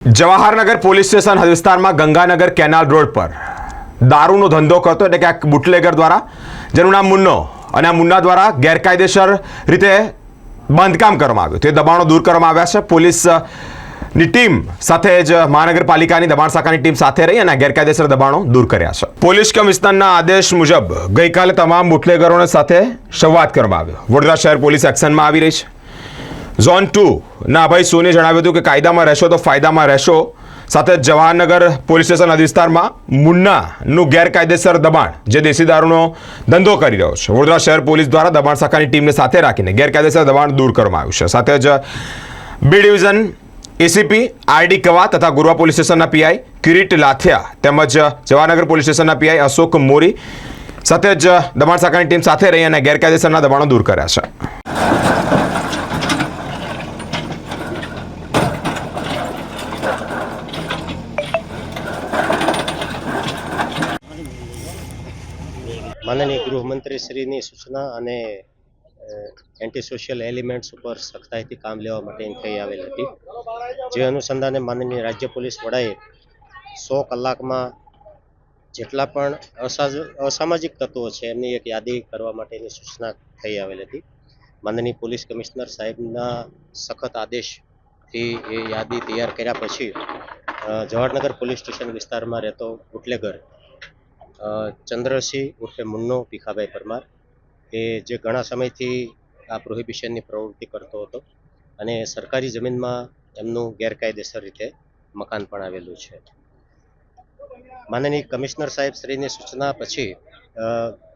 Jawahar Nagar police station વિસ્તારમાં Ganganagar canal road પર દારૂનો ધંધો કરતો એટલે કે આ બુટલેગર દ્વારા, જેનું નામ મુન્નો અને આ મુન્ના દ્વારા ગેરકાયદેસર રીતે બાંધકામ કરવામાં આવ્યું. તે દબાણો દૂર કરવામાં આવ્યા છે. પોલીસની ટીમ સાથે જ મહાનગરપાલિકાની દબાણ શાખાની ટીમ સાથે રહી અને ગેરકાયદેસર દબાણો દૂર કર્યા છે. પોલીસ કમિશનરના આદેશ મુજબ ગઈકાલે તમામ બુટલેગરોને સાથે સંવાદ કરવામાં આવ્યો. વડોદરા શહેર પોલીસ એક્શનમાં આવી રહી છે. ઝોન ટુ ના, ભાઈ સોને જણાવ્યું હતું કે કાયદામાં રહેશો તો ફાયદામાં રહેશો. સાથે જવાહરનગર પોલીસ સ્ટેશન વિસ્તારમાં મુન્નાનું ગેરકાયદેસર દબાણ, જે દેશી દારૂનો ધંધો કરી રહ્યો છે. વડોદરા શહેર પોલીસ દ્વારા દબાણ શાખાની ટીમને સાથે રાખીને ગેરકાયદેસર દબાણ દૂર કરવામાં આવ્યું છે. સાથે જ બી ડિવિઝન, એસીપી, આરડી કવા તથા ગુરવા પોલીસ સ્ટેશનના પીઆઈ કિરીટ લાથિયા તેમજ જવાહરનગર પોલીસ સ્ટેશનના પીઆઈ અશોક મોરી સાથે જ દબાણ શાખાની ટીમ સાથે રહી અને ગેરકાયદેસરના દબાણો દૂર કર્યા છે. માનનીય ગૃહમંત્રી શ્રીની સૂચના અને એન્ટી સોશિયલ એલિમેન્ટ્સ ઉપર સખ્તાઈથી કામ લેવા માટે થઈ આવેલ હતી. જે અનુસંધાને માનનીય રાજ્ય પોલીસ વડાએ સો કલાકમાં જેટલા પણ અસામાજિક તત્વો છે એમની એક યાદી કરવા માટેની સૂચના થઈ આવેલ હતી. માનનીય પોલીસ કમિશનર સાહેબના સખત આદેશથી એ યાદી તૈયાર કર્યા પછી જવાહરનગર પોલીસ સ્ટેશન વિસ્તારમાં રહેતો બુટલેગર ચંદ્રસિંહ ઉર્ફે મુન્નો ભીખાભાઈ પરમાર, એ જે ઘણા સમયથી આ પ્રોહિબિશનની પ્રવૃત્તિ કરતો હતો અને સરકારી જમીનમાં એમનું ગેરકાયદેસર રીતે મકાન પણ આવેલું છે. માનનીય કમિશનર સાહેબ શ્રીની સૂચના પછી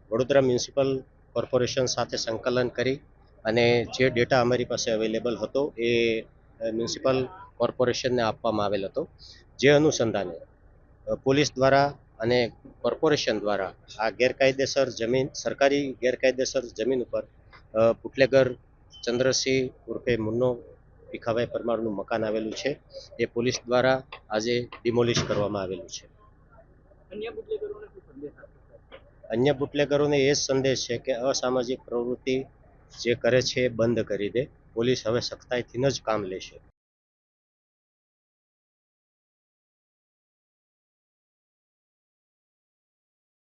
વડોદરા મ્યુનિસિપલ કોર્પોરેશન સાથે સંકલન કરી અને જે ડેટા અમારી પાસે અવેલેબલ હતો એ મ્યુનિસિપલ કોર્પોરેશનને આપવામાં આવેલ હતો. જે અનુસંધાને પોલીસ દ્વારા અને કોર્પોરેશન દ્વારા આ ગેરકાયદેસર જમીન સરકારી ગેરકાયદેસર જમીન ઉપર પુટલેગર બુટલેગર ચંદ્રસિંહ ઉર્ફે મુન્નો ભીખાભાઈ પરમારનું મકાન આવેલું છે. એ પોલીસ દ્વારા આજે ડિમોલિશ કરવામાં આવેલું છે. અન્ય બુટલેગરોને એ જ સંદેશ છે કે અસામાજિક પ્રવૃત્તિ જે કરે છે એ બંધ કરી દે. પોલીસ હવે સખ્તાઈથી જ કામ લેશે.